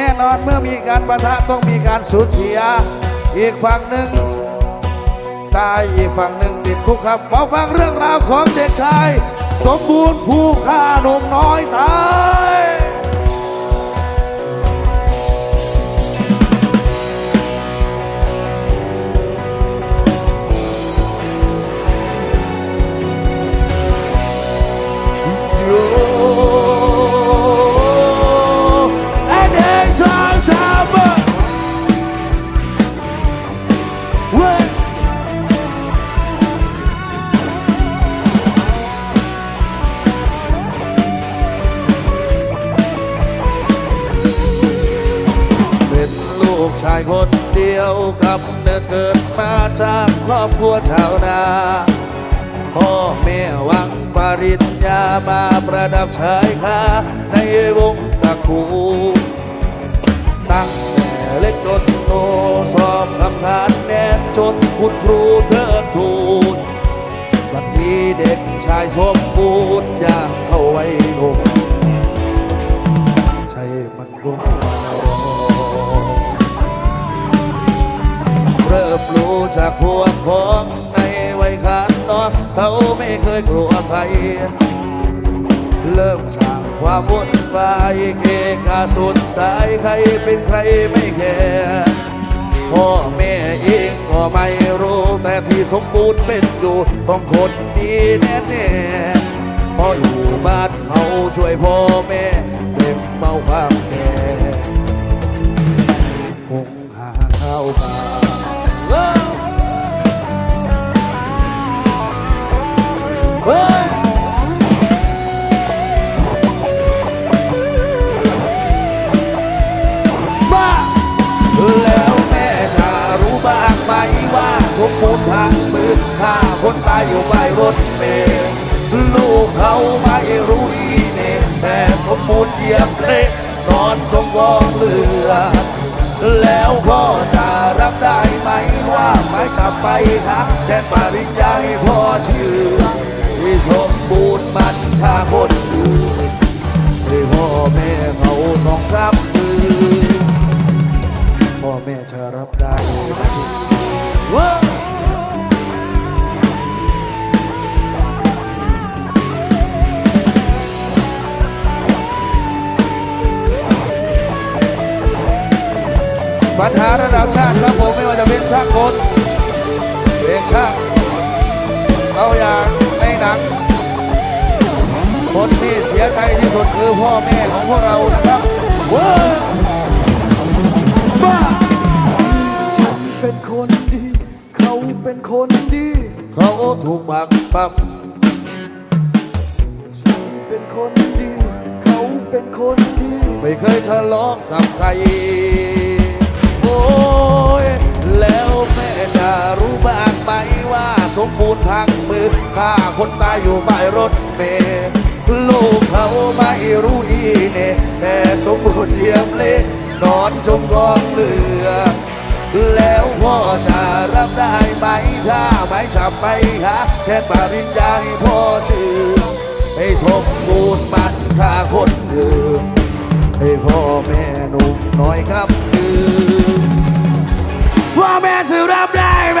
แน่นอนเมื่อมีการประทะต้องมีการสูญเสีย อีกฝั่งหนึ่งตายอีกฝั่งหนึ่งติดคุกครับมาฟังเรื่องราวของเด็กชาย สมบูรณ์ผู้ฆ่าหนุ่มน้อยตา ชายคนเดียวกับเนื้อเกิดมาจากครอบครัวชาวนาพ่อแม่วังปริญญามาประดับชายคาในวงตระกูลตั้งแต่เล็กจนโตสอบคำทานแน่นจนคุณครูเทิดทูนวันนี้เด็กชายสมบูรณ์อย่างเข้าไว้ลงใช่มันรุ่ง จากพวกพ้องในวัยขานนอนเขาไม่เคยกลัวใคร เริ่มสร้างความวุ่นวายเกกาสุดสายใครเป็นใครไม่แคร์พ่อแม่เองก็ไม่รู้แต่ที่สมบูรณ์เป็นอยู่ต้องคนดีแน่แน่พราะอยู่บ้านเขาช่วยพ่อแม่เด็กเบาความแก่คงหาข้าวปลา สมบูรณ์เหยียบเละนอนจมกองเลือดแล้วพ่อจะรับได้ไหมว่าไม่จะไปหาแทนปริญญาให้พ่อเชื่อที่สมบูรณ์มันฆ่าคนอื่นให้พ่อแม่เขา ปัญหาระดับชาติครับผมไม่ว่าจะเป็นช่างคนเป็นช่างเอาอย่างในหนัง คนที่เสียใจที่สุดคือพ่อแม่ของพวกเรานะครับว้าวบ้าฉันเป็นคนดี เขาเป็นคนดี เขาถูกบักปั๊มเป็นคนดี เขาเป็นคนดี ไม่เคยทะเลาะกับใคร สมบูรณ์ทางมือฆ่าคนตายอยู่ป้ายรถเมล์ลูกเขาไม่รู้อีเน่แต่สมบูรณ์เยี่ยมเลยนอนจมกองเลือ แล้วพ่อจะรับได้ไหมถ้าไม่ฉับไปหาแค่ปริญญาให้พ่อชื่อให้สมบูรณ์มันค่าคนอื่นให้พ่อแม่หนุ่มน้อยครับคือพ่อแม่จะรับได้ไหม